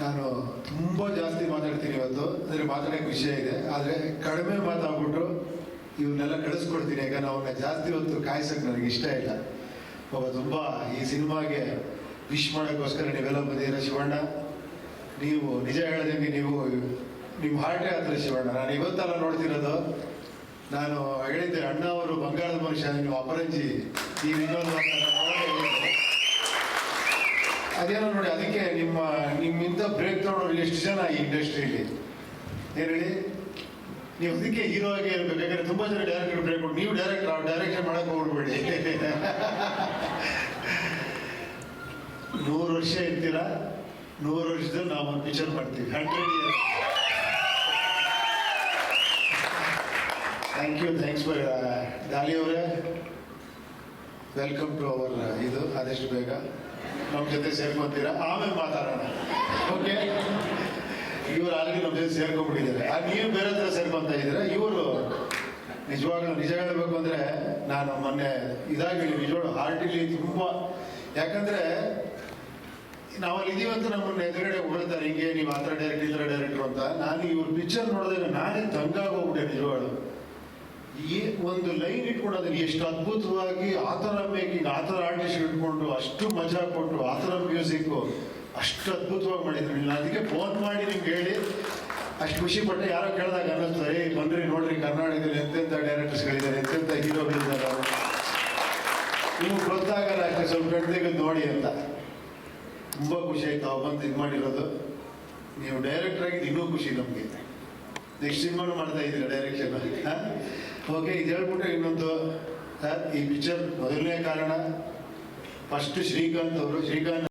ನಾನು ತುಂಬ ಜಾಸ್ತಿ ಮಾತಾಡ್ತೀನಿ ಇವತ್ತು. ಅಂದರೆ ಮಾತಾಡೋಕ್ಕೆ ವಿಷಯ ಇದೆ. ಆದರೆ ಕಡಿಮೆ ಮಾತಾಡ್ಬಿಟ್ಟು ಇವನ್ನೆಲ್ಲ ಕಳಿಸ್ಕೊಡ್ತೀನಿ. ಯಾಕಂದ್ರೆ ಅವನ್ನ ಜಾಸ್ತಿ ಹೊತ್ತು ಕಾಯ್ಸೋಕ್ಕೆ ನನಗೆ ಇಷ್ಟ ಇಲ್ಲ. ಒಬ್ಬ ತುಂಬ ಈ ಸಿನಿಮಾಗೆ ವಿಶ್ ಮಾಡೋಕ್ಕೋಸ್ಕರ ನೀವೆಲ್ಲ ಬಂದಿದ್ದೀರ ಶಿವಣ್ಣ? ನೀವು ನಿಜ ಹೇಳ್ದಂಗೆ ನೀವು ನಿಮ್ಮ ಹಾರ್ಟೇ ಹತ್ರ ಶಿವಣ್ಣ? ನಾನು ಇವತ್ತೆಲ್ಲ ನೋಡ್ತಿರೋದು, ನಾನು ಹೇಳಿದ್ದೆ ಅಣ್ಣ ಅವರು ಬಂಗಾಳದ ಮನುಷ್ಯ ನೀವು ಅಪರಂಜಿ ಈ ವಿನೋದ ಅದೇನೋ ನೋಡಿ, ಅದಕ್ಕೆ ನಿಮ್ಮ, ನಿಮ್ಮಿಂದ ಬ್ರೇಕ್ ತಗೊಳ್ಳೋರು ಎಷ್ಟು ಜನ ಈ ಇಂಡಸ್ಟ್ರಿಯಲ್ಲಿ ಏನು ಹೇಳಿ? ನೀವು ಅದಕ್ಕೆ ಹೀರೋ ಆಗಿ ಹೇಳ್ಬೇಕು ಯಾಕಂದ್ರೆ ತುಂಬಾ ಜನ ಡೈರೆಕ್ಟರ್ ಬ್ರೇಕ್ ಕೊಟ್ಟು ನೀವು ಡೈರೆಕ್ಟರ್ ಡೈರೆಕ್ಷನ್ ಮಾಡಕ್ ಹೋಗ್ಬೇಡಿ ನೂರು ವರ್ಷ ಇರ್ತೀರಾ? ನೂರು ವರ್ಷದಲ್ಲಿ ನಾವು ಒಂದು ಪಿಕ್ಚರ್ ಮಾಡ್ತೀವಿ hundred year thank you thanks for Daali ಅವರೇ. ವೆಲ್ಕಮ್ ಟು ಅವರ್ ಇದು ಆದಷ್ಟು ಬೇಗ. ನಮ್ಮ ಜೊತೆ ಸೇರ್ಕೊಂತೀರಾ? ಆಮೇಲೆ ಮಾತಾಡೋಣ. ಓಕೆ ಇವರು ಆಲ್ರೆಡಿ ನಮ್ಮ ಜೊತೆ ಸೇರ್ಕೊಂಡ್ಬಿಟ್ಟಿದ್ದಾರೆ. ಆಗ ನೀವು ಬೇರೆ ಹತ್ರ ಸೇರ್ಕೊಂತ ಇದ್ದೀರಾ? ಇವರು ನಿಜವಾಗ್ಲೂ ನಿಜ ಹೇಳಬೇಕು ಅಂದರೆ ನಾನು ಮೊನ್ನೆ ಇದಾಗಿ ನಿಜವಾಗ್ಲೂ ಹಾರ್ಟಿಲಿ ತುಂಬ. ಯಾಕಂದರೆ ನಾವಲ್ಲಿ ಇದೀವಂತ ನಮ್ಮನ್ನು ಎದುರುಗಡೆ ಹೊಗಳ್ತಾರೆ. ಹಿಂಗೆ ನೀವು ಆ ಥರ ಡೈರೆಕ್ಟ್ ಈ ಥರ ಡೈರೆಕ್ಟ್ರು ಅಂತ. ನಾನು ಇವ್ರ ಪಿಕ್ಚರ್ ನೋಡಿದಾಗ ನಾನೇ ತಂಗಾಗೋಗ್ಬಿಟ್ಟೆ ನಿಜವಾಗ್ಲು. ಒಂದು ಲೈನ್ ಇಟ್ಕೊಂಡು ಎಷ್ಟು ಅದ್ಭುತವಾಗಿ ಆ ಥರ ಮೇಕಿಂಗ್ ಆ ಥರ ಆರ್ಟಿಸ್ಟ್ ಇಟ್ಕೊಂಡು ಅಷ್ಟು ಮಜಾ ಕೊಟ್ಟು ಆ ಥರ ಮ್ಯೂಸಿಕ್ಕು ಅಷ್ಟು ಅದ್ಭುತವಾಗಿ ಮಾಡಿದ್ರು. ನಾನು ಅದಕ್ಕೆ ಫೋನ್ ಮಾಡಿ ನಿಮ್ಗೆ ಹೇಳಿ. ಅಷ್ಟು ಖುಷಿ ಪಟ್ಟೆ ಯಾರೋ ಕೇಳಿದಾಗ ಅನ್ನಿಸ್ತು ಏ ಬಂದ್ರಿ ನೋಡ್ರಿ ಕರ್ನಾಟಕದಲ್ಲಿ ಎಂತೆಂಥ ಡೈರೆಕ್ಟರ್ಸ್ಗಳಿದ್ದಾರೆ ಎಂತೆಂಥ ಹೀರೋಗಳಿದ್ದಾರೆ ನಿಮ್ಗೆ ಗೊತ್ತಾಗಲ್ಲ ಅಷ್ಟೇ, ಸ್ವಲ್ಪ ಗಂಟೆಗೆ ನೋಡಿ ಅಂತ. ತುಂಬ ಖುಷಿ ಆಯ್ತು ಅವ್ ಬಂದು ಇದು ಮಾಡಿರೋದು. ನೀವು ಡೈರೆಕ್ಟರ್ ಆಗಿದ್ದು ಇನ್ನೂ ಖುಷಿ ನಮಗೆ. ನೆಕ್ಸ್ಟ್ ಸಿನಿಮಾನು ಮಾಡ್ತಾ ಇದ್ದೀರಾ ಡೈರೆಕ್ಷನ್ ಓಕೆ ಇದು ಹೇಳ್ಬಿಟ್ಟು ಇನ್ನೊಂದು ಈ ಪಿಕ್ಚರ್ ಮೊದಲನೇ ಕಾರಣ ಫಸ್ಟ್ ಶ್ರೀಕಾಂತ್ ಅವರು ಶ್ರೀಕಾಂತ್